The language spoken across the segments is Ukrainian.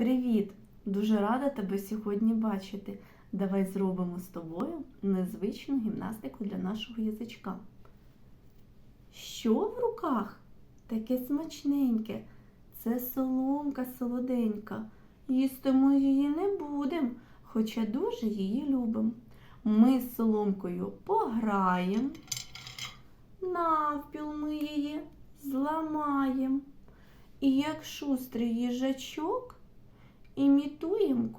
Привіт! Дуже рада тебе сьогодні бачити. Давай зробимо з тобою незвичну гімнастику для нашого язичка. Що в руках? Таке смачненьке. Це соломка солоденька. Їсти ми її не будемо, хоча дуже її любимо. Ми з соломкою пограємо. Навпіл ми її зламаємо. І як шустрий їжачок,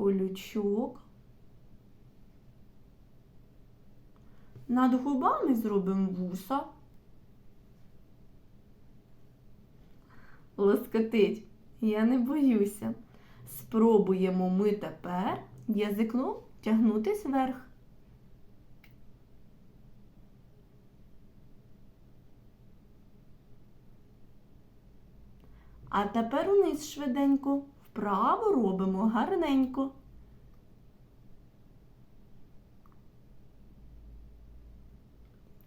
колючок. Над губами зробимо вуса. Лоскотить, я не боюся. Спробуємо ми тепер язиком тягнутись вверх. А тепер униз швиденько. Вправо робимо гарненько.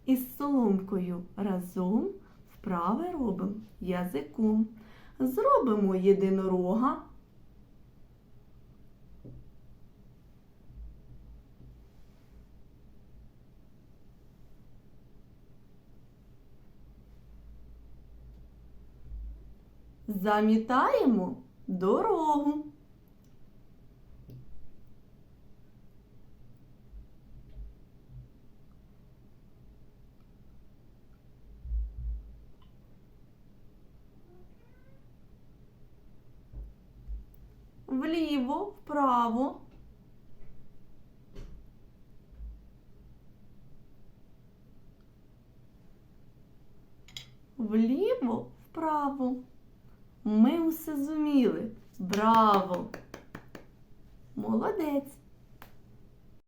Із соломкою разом вправе робимо язиком. Зробимо єдинорога. Замітаємо дорогу. Вліво, вправо. Вліво, вправо. Ми усе зуміли. Браво! Молодець!